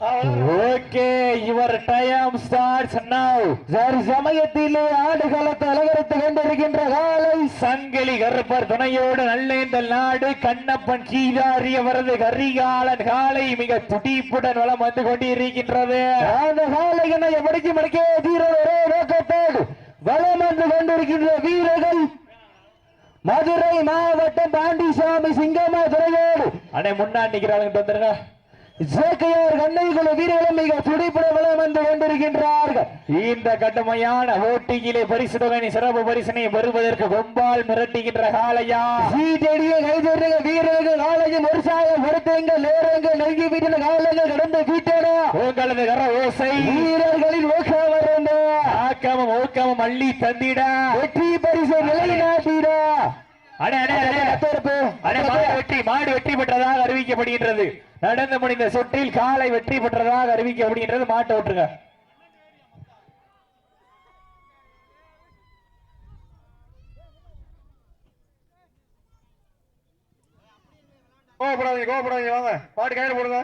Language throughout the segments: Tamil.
Okay your time starts now சரி சமயத்திலே ஆடுகளத்தை அலங்கரித்துக் கொண்டிருக்கின்ற காலை சங்கிலி கருப்பர் துணையோடு நல்லேந்தல் நாடு கண்ணப்பன் கீதாரி அவரது கரிகாலன் காலை மிக துடிப்புடன் வளம் வந்து கொண்டிருக்கின்றது. அந்த காலையினை எப்படிக்கு மடிக்கே வீரர் ஒரே நோக்கத்தோடு வளம் வந்து கொண்டிருக்கின்ற வீரர்கள். மதுரை மாவட்டம் பாண்டிசாமி சிங்கமா துறையோடு. அண்ணே முன்னாடி நிற்கிறாங்க வந்துருங்க சேக்கையார் கண்ணைக்குழு வீரர்களும் மிக துடிப்புட வந்து கொண்டிருக்கின்றார்கள். இந்த கடுமையான போட்டியிலே பரிசு தொகை சிறப்பு பரிசனை பெறுவதற்கு கொம்பால் மிரட்டுகின்ற காலையா சீட்டடிய கைதொருங்க வீரர்கள் காலையும் ஒரு சாயம் பொறுத்துங்கள் நேரங்கள் நெருங்கி விட்டு காலங்கள் கடந்து வீட்டன. உங்களது கர ஓசை. வீரர்களின் வருந்த. ஆக்கமும் ஊக்கமும் அள்ளி தந்திட. வெற்றி பரிசு நிலைநாட்டிட. அடே அடே அடே கத்தோர்ப்பு. அடே மாடு வெற்றி மாடு வெற்றி பெற்றதாக அறிவிக்கப்படுகின்றது. நடந்து முடிந்த சுற்றில் காலை வெற்றி பெற்றதாக அறிவிக்கப்படுகின்றது. மாட்டை விட்டுருங்க கோவப்படாதீங்க கோவப்படாதீங்க. வாங்க பாட்டு கையில் போடுங்க.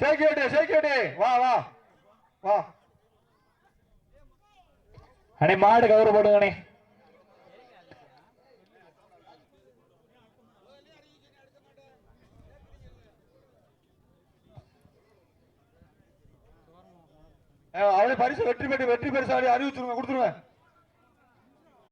செக்யூரிட்டி செக்யூரிட்டி வா வா. வா. அடே மாடு கௌரவப்படுங்கண்ணே அவளை பரிசு வெற்றி பெற்று வெற்றி பெருசாலே அறிவிச்சிருங்க கொடுத்துருவேன்.